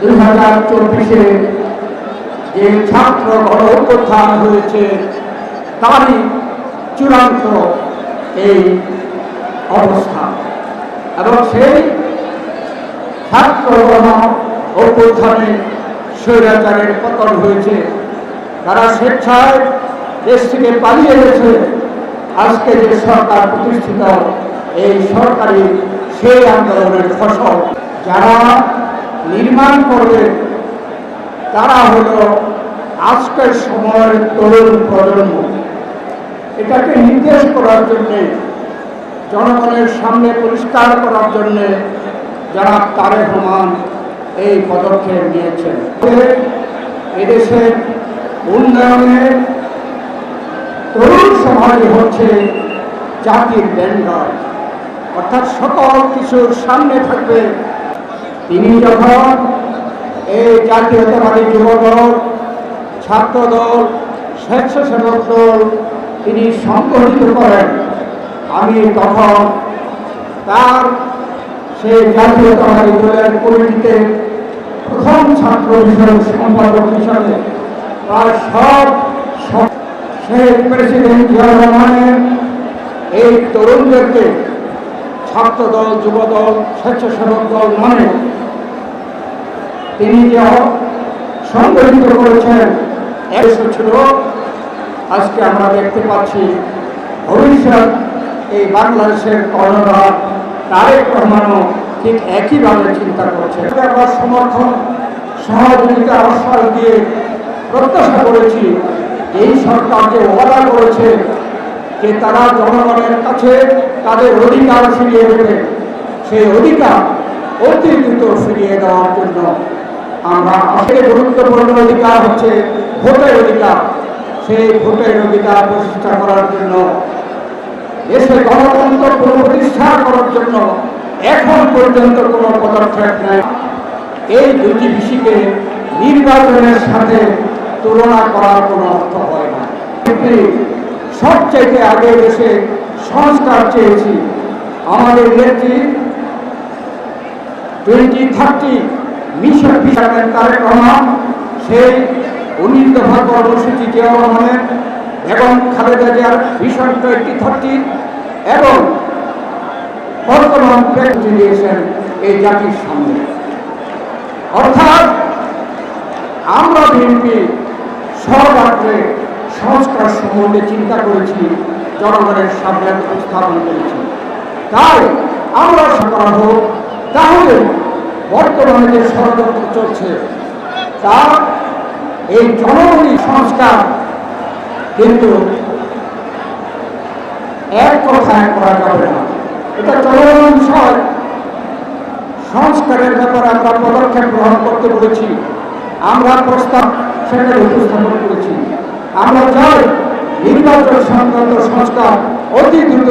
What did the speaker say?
দুই হাজার চব্বিশে যে ছাত্র গণ অভ্যুত্থান হয়েছে, তারই চূড়ান্ত এই অবস্থা এবং সেই ছাত্র গণ অভ্যুত্থানে স্বৈরাচারের পতন হয়েছে। তারা স্বেচ্ছায় দেশ থেকে পালিয়ে গেছে। আজকে যে সরকার প্রতিষ্ঠিত, এই সরকারি সেই আন্দোলনের ফসল। যারা নির্মাণ করবে, তারা হলো আজকের সময়ের তরুণ প্রজন্ম। এটাকে নির্দেশ করার জন্যে, জনগণের সামনে পরিষ্কার করার জন্যে যারা তারেক রহমান এই পদক্ষেপ নিয়েছেন। এদেশের উন্নয়নের তরুণ সমাজই হচ্ছে জাতির ব্যান্ডার অর্থাৎ সকল কিছুর সামনে থাকবে তিনি যখন এই জাতীয়তাবাদী যুবদল, ছাত্রদল, স্বেচ্ছাসেবক দল তিনি সংগঠিত করেন, আমি তখন তার সেই জাতীয়তাবাদী দলের কমিটিতে প্রথম ছাত্র বিষয়ক সম্পাদক হিসাবে তার সব সব- সেই প্রেসিডেন্ট জিয়া রহমানের এই তরুণদেরকে ছাত্রদল, যুবদল, স্বেচ্ছাসেবক দল মানে তিনি যে সংগঠিত করেছেন একশো ছিল আজকে আমরা দেখতে পাচ্ছি। ভবিষ্যৎ এই বাংলাদেশের কর্ণধার তারেক রহমানও ঠিক একইভাবে চিন্তা করছে আবার সমর্থন, সহযোগিতা, আশ্বাস দিয়ে প্রত্যাশা করেছি। এই সরকার যে ওয়াদা করেছে যে তারা জনগণের কাছে তাদের অধিকার ফিরিয়ে দেবে। সেই অধিকার অতি দ্রুত ফিরিয়ে দেওয়ার জন্য আমরা আসলে গুরুত্বপূর্ণ অধিকার হচ্ছে ভোটের অধিকার। সেই ভোটের অধিকার প্রতিষ্ঠা করার জন্য, দেশে গণতন্ত্র পুনঃপ্রতিষ্ঠা করার জন্য এখন পর্যন্ত কোনো পদক্ষেপ নেয় এই দুটি বিষয়কে নির্বাচনের সাথে তুলনা করার কোনো অর্থ হয় না। সবচাইতে আগে দেশে সংস্কার চেয়েছি। আমাদের নেত্রী twenty thirty mission Tarique Rahman সেই উনিশ দফা কর্মসূচি জিয়া এবং খালেদা জিয়ার ভিশন টোয়েন্টি থার্টি এবং বর্তমান প্রেসিডেন্ট দিয়েছেন এই জাতির সামনে। অর্থাৎ আমরা বিএনপি সর্বাত্রে সংস্কার সম্বন্ধে চিন্তা করেছি। জনগণের সামনে উপস্থাপন করেছি। তাই আমরা সরকার হোক তাহলে বর্তমানে যে ষড়যন্ত্র চলছে, তা এই জনগণী সংস্কার কিন্তু এক কথায় করা যাবে না। এটা চলমান বিষয় সংস্কারের ব্যাপারে আমরা পদক্ষেপ গ্রহণ করতে বলেছি। আমরা প্রস্তাব সেখানে উপস্থাপন করেছি। আমরা চাই নির্বাচন সংক্রান্ত সংস্কার অতি দ্রুত